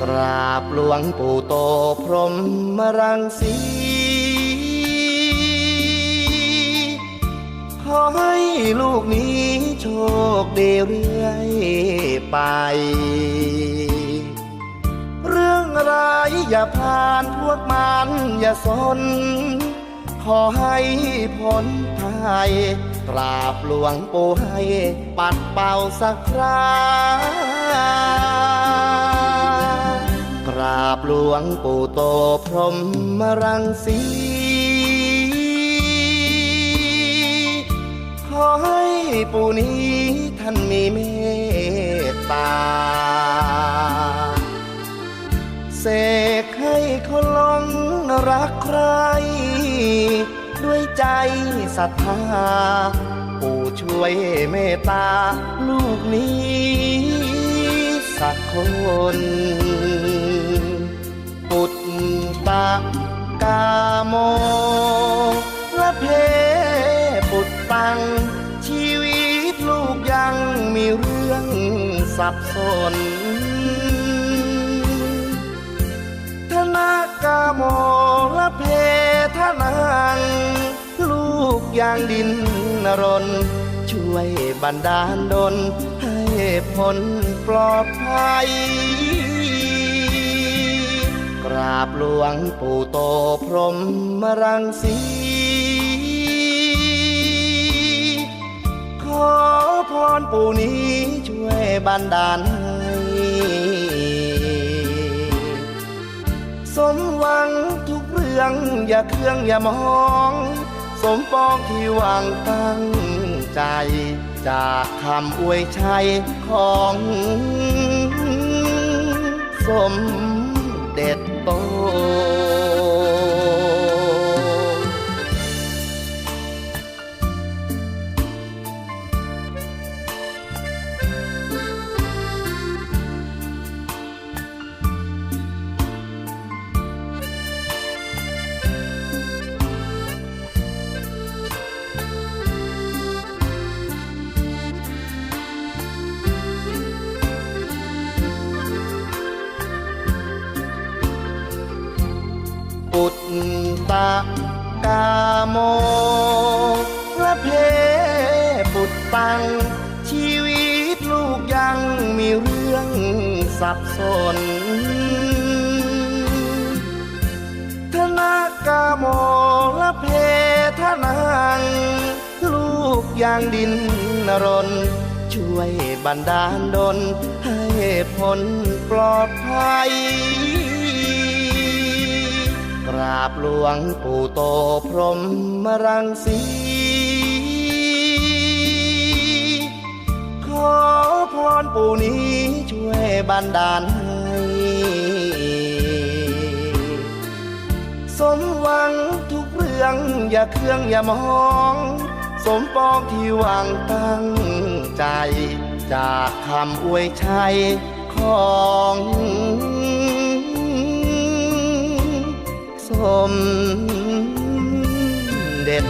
กราบหลวงปู่โตพรหมรังสี ขอให้ลูกนี้โชคดีเรื่อยไป เรื่องร้ายอย่าผ่านพวกมันอย่าสน ขอให้พ้นภัยกราบหลวงปู่ให้ปัดเป่าสักครา วงปู่โตพรหมรังสีขอให้ปู่นี้ท่านมีเมตตา เสกให้คนหลงรักใคร ด้วยใจศรัทธา ปู่ช่วยเมตตาลูกนี้สักคน สับสน ธนากาโมละเพทนังลูกยางดินนรน ช่วยบันดาลดลให้พ้นปลอดภัย กราบหลวงปู่โตพรหมรังสีขอพรปู่นี้ช่วย บันดาลสมหวังทุกเรื่องอย่าเครื่องอย่ามอง สมปองที่หวังตั้งใจ จากคำอวยชัยของ สมเด็จโต ตตะกาโมและเพปุตตัง ชีวิตลูกยังมีเรื่องสับสน ธนากาโมและเพทนังลูกย่างดินนรน ช่วยบันดาลดลให้พ้นปลอดภัย กราบหลวงปู่โตพรหมรังสีขอพรปู่นี้ช่วยบันดาลให้สมหวังทุกเรื่องอย่าเครื่องอย่ามอง สมปองที่หวังตั้งใจ จากคำอวยชัยของ hôm đẹp